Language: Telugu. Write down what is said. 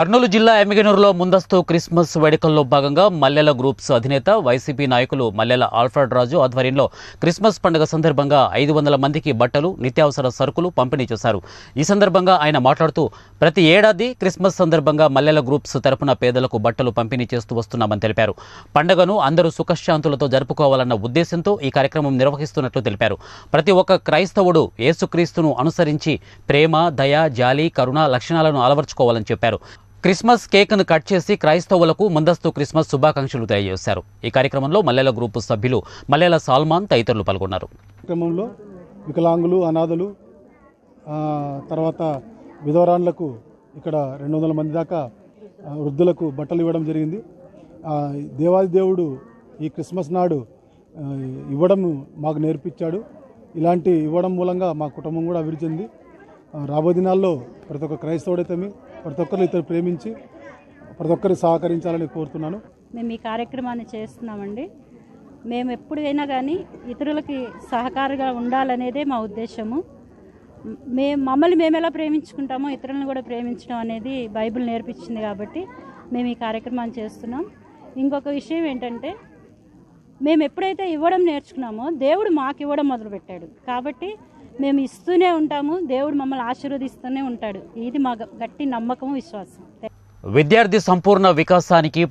కర్నూలు జిల్లా ఎమ్మిగనూరులో ముందస్తు క్రిస్మస్ వేడుకల్లో భాగంగా మల్లెల గ్రూప్స్ అధినేత వైసీపీ నాయకులు మల్లెల ఆల్ఫ్రెడ్ రాజు ఆధ్వర్యంలో క్రిస్మస్ పండుగ సందర్భంగా ఐదు వందల మందికి బట్టలు నిత్యావసర సరుకులు పంపిణీ చేశారు. ఈ సందర్భంగా ఆయన మాట్లాడుతూ ప్రతి ఏడాది క్రిస్మస్ సందర్భంగా మల్లెల గ్రూప్స్ తరపున పేదలకు బట్టలు పంపిణీ చేస్తూ వస్తున్నామని తెలిపారు. పండుగను అందరూ సుఖశాంతులతో జరుపుకోవాలన్న ఉద్దేశంతో ఈ కార్యక్రమం నిర్వహిస్తున్నట్లు తెలిపారు. ప్రతి ఒక్క క్రైస్తవుడు యేసుక్రీస్తును అనుసరించి ప్రేమ దయ జాలి కరుణ లక్షణాలను అలవర్చుకోవాలని చెప్పారు. క్రిస్మస్ కేక్ను కట్ చేసి క్రైస్తవులకు ముందస్తు క్రిస్మస్ శుభాకాంక్షలు తెలియజేశారు. ఈ కార్యక్రమంలో మల్లెల గ్రూపు సభ్యులు మల్లెల సాల్మాన్ తదితరులు పాల్గొన్నారు. క్రమంలో వికలాంగులు అనాథలు తర్వాత విధవరాన్లకు ఇక్కడ రెండు వందల మంది దాకా వృద్ధులకు బట్టలు ఇవ్వడం జరిగింది. దేవాది దేవుడు ఈ క్రిస్మస్ నాడు ఇవ్వడం మాకు నేర్పించాడు. ఇలాంటి ఇవ్వడం మూలంగా మా కుటుంబం కూడా అభివృద్ధి చెంది. రాబో దినాల్లో ప్రతి ఒక్క క్రైస్తవుడైతే ప్రతి ఒక్కరు ఇతరు ప్రేమించి ప్రతి ఒక్కరు సహకరించాలని కోరుతున్నాను. మేము ఈ కార్యక్రమాన్ని చేస్తున్నామండి. మేము ఎప్పుడైనా కానీ ఇతరులకి సహకారంగా ఉండాలనేదే మా ఉద్దేశము. మేము మమ్మల్ని మేము ఎలా ప్రేమించుకుంటామో ఇతరులను కూడా ప్రేమించడం అనేది బైబిల్ నేర్పించింది కాబట్టి మేము ఈ కార్యక్రమాన్ని చేస్తున్నాం. ఇంకొక విషయం ఏంటంటే మేము ఎప్పుడైతే ఇవ్వడం నేర్చుకున్నామో దేవుడు మాకు ఇవ్వడం మొదలుపెట్టాడు. కాబట్టి మేము ఇస్తూనే ఉంటాము దేవుడు మమ్మల్ని ఆశీర్వదిస్తూనే ఉంటాడు. ఇది మా గట్టి నమ్మకం విశ్వాసం. విద్యార్థి సంపూర్ణ వికాసానికి